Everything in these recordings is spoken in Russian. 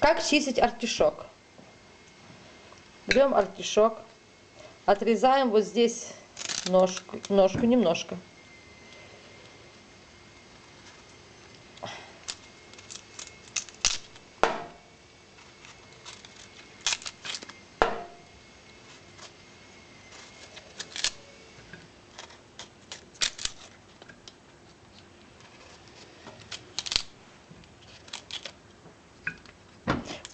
Как чистить артишок? Берем артишок, отрезаем вот здесь ножку, ножку немножко.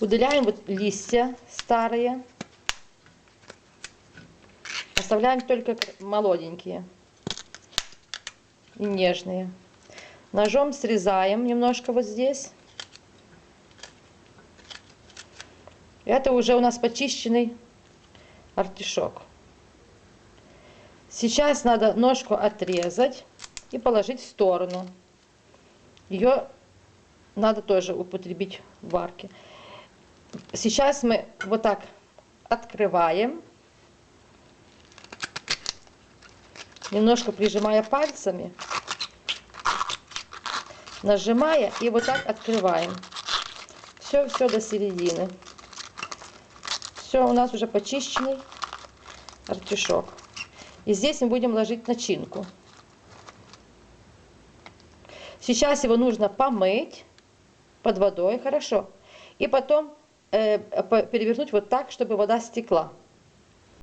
Удаляем вот листья старые. Оставляем только молоденькие и нежные. Ножом срезаем немножко вот здесь. Это уже у нас почищенный артишок. Сейчас надо ножку отрезать и положить в сторону. Ее надо тоже употребить в варке. Сейчас мы вот так открываем, немножко прижимая пальцами, нажимая и вот так открываем. Все, все до середины. Все, у нас уже почищенный артишок. И здесь мы будем ложить начинку. Сейчас его нужно помыть под водой, хорошо. И потом перевернуть вот так, чтобы вода стекла.